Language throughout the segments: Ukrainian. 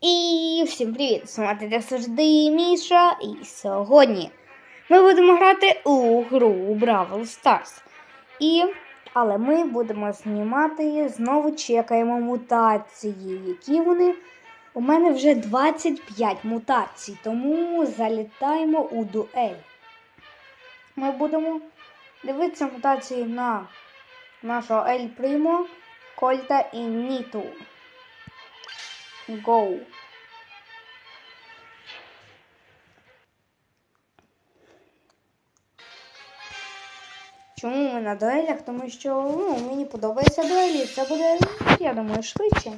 І всім привіт! З вами як завжди Міша. І сьогодні ми будемо грати у гру Бравл Stars. І... Але ми будемо знімати, знову чекаємо мутації, які вони. У мене вже 25 мутацій, тому залітаємо у дуель. Ми будемо дивитися мутації на нашого Ель Примо, Кольта і Ніту. Go. Чому ми на дуелях? Тому що ну, мені подобається дуелі. Це буде, я думаю, швидше.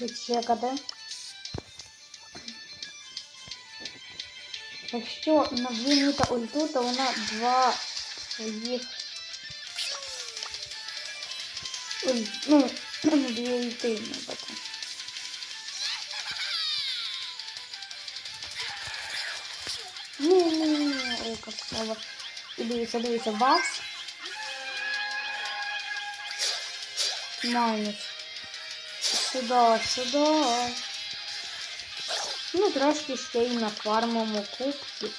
Відчекати. Якщо на та ульту, то вона два своїх. Ой, Ну, дві ульти нібито. Ні, ні, ні, ой, як слово. І дивіться, дивіться, бац. Майнус. Сюди, сюди. Ну, трошки ще на фармому кубки.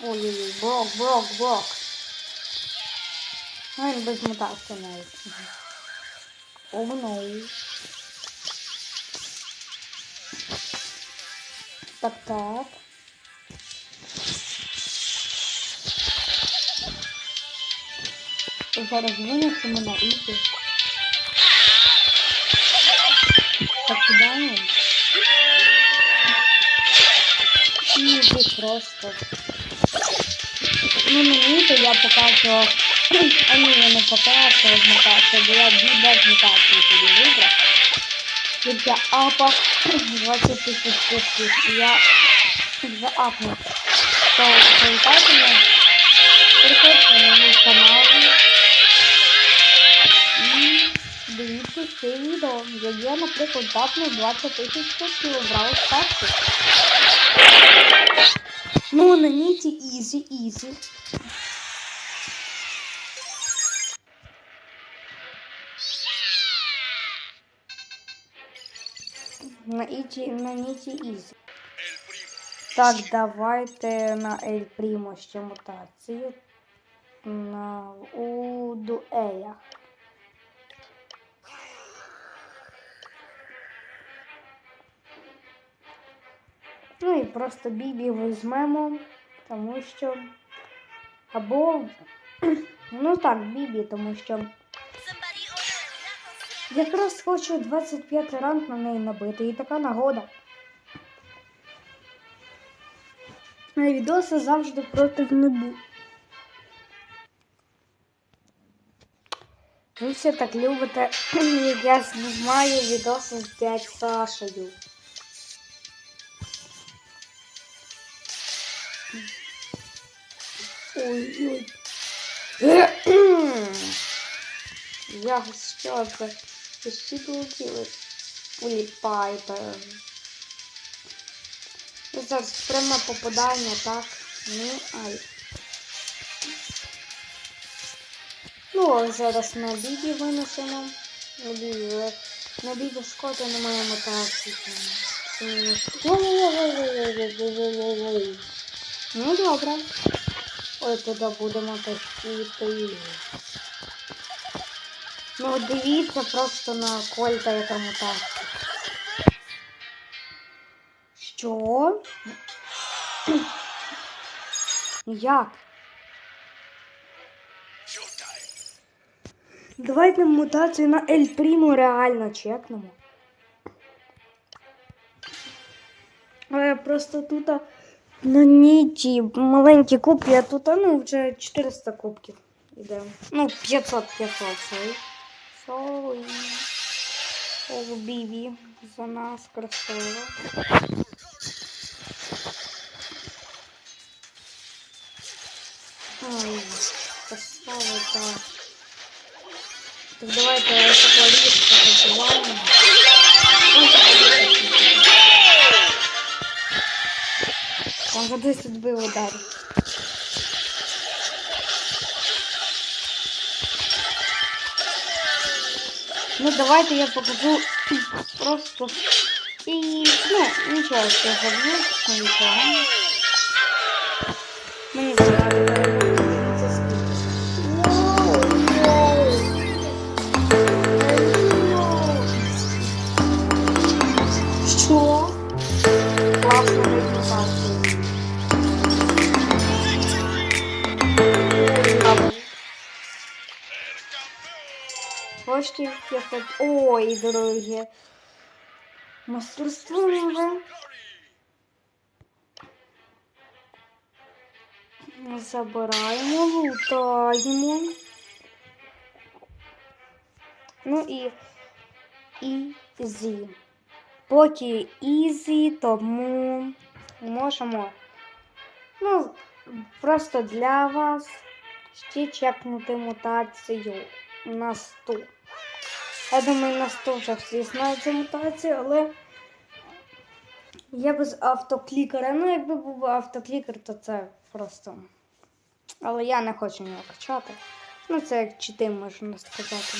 Ой-ой-ой, брок, брок, брок. Ну, він без мутації навіть. О, ну. Так, так. Зараз винесемо на ізі. Так, кидаємо. Ізі просто. Ну, мені то я показував. А ні, я не показував з мутацією, бо я дві без мутації тоді вибрав. Я апав 20 тисяч коштів. Я вже апнув. То завітайте мене. Приходьте на мій канал. І дивіться це відео. Я є, наприклад, апнув 20 тисяч коштів обрав старших. Ну, на ніті ізі, ізі. На іті, на ніті ізі. Так, давайте на Ель Прімо ще мутацію. На, у дуелях. І просто Бібі візьмемо, тому що. Або. Ну так, Бібі, тому що. Якраз хочу 25 ранг на неї набити. І така нагода. На відоси завжди проти небу. Ви все так любите, як я знімаю відоси з дядь Сашею. Ой-ой. Я що це? Ще долетіли? Уліпайте. Ну, Зараз пряме попадання, так? Ну, ай. Ну, зараз на біді винесемо. На біді, на біді шкоди немає мотації. Ну, добре. Ой, туди будемо тащити. Ну, дивіться просто на кольта, яка мутація. Що? Як? Давайте мутацію на Ель Прімо реально чекнемо. Але просто тут на ніті маленькі кубки, а тут ну, вже 400 кубків іде. Ну, 500 500 сой. Сой. О, Бібі за нас красиво. Ой, красава, так. Так давайте соколистка побиваємо. Он за 10 бив ударів. Ну, давайте я покажу просто. І, ну, нічого, що я заб'ю, нічого. Мені заради Бачите, я. Ой, дорогі. Мастерство вже. Забираємо, лутаємо. Ну і ізі. Поки ізі, тому можемо. Ну, просто для вас ще чекнути мутацію на 100. Я думаю, на 100 вже всі знають цю мутацію, але я без автоклікера. Ну, якби був автоклікер, то це просто. Але я не хочу його качати. Ну, це як чити, можна сказати.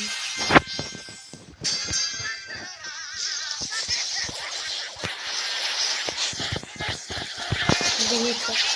Дивіться.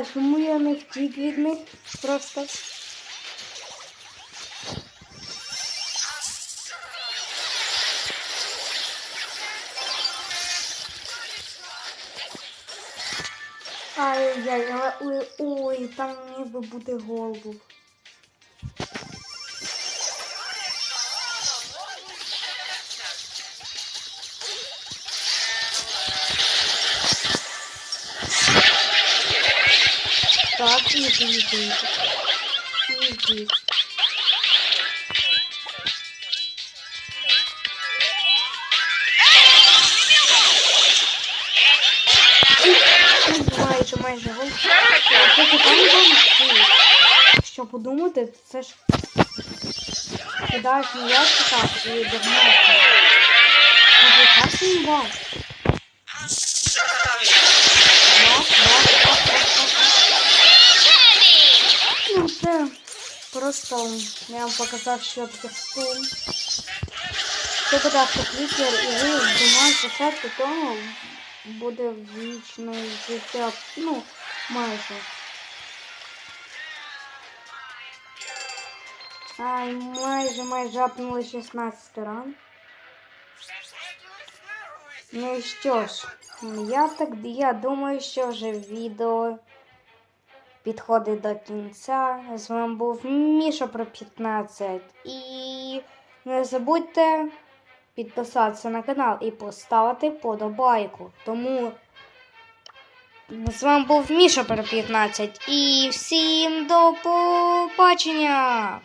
А, чому я не втік від них? Просто. Ай-яй, ой, ой, там ніби буде гол Так, іди. Іди. Ну, Майже, майже Що подумати, це ж кидаєш м'яч так і догнати. Це прекрасний бал. Ну, просто я вам показав, що таке стул. Це буде автоклікер, і ви думаєте, спочатку тому буде вічне життя. Ну, майже. Ай, майже, майже апнули 16 ран. Ну і що ж, я так я думаю, що вже відео підходить до кінця. З вами був Міша про 15. І не забудьте підписатися на канал і поставити подобайку. Тому з вами був Міша про 15. І всім до побачення!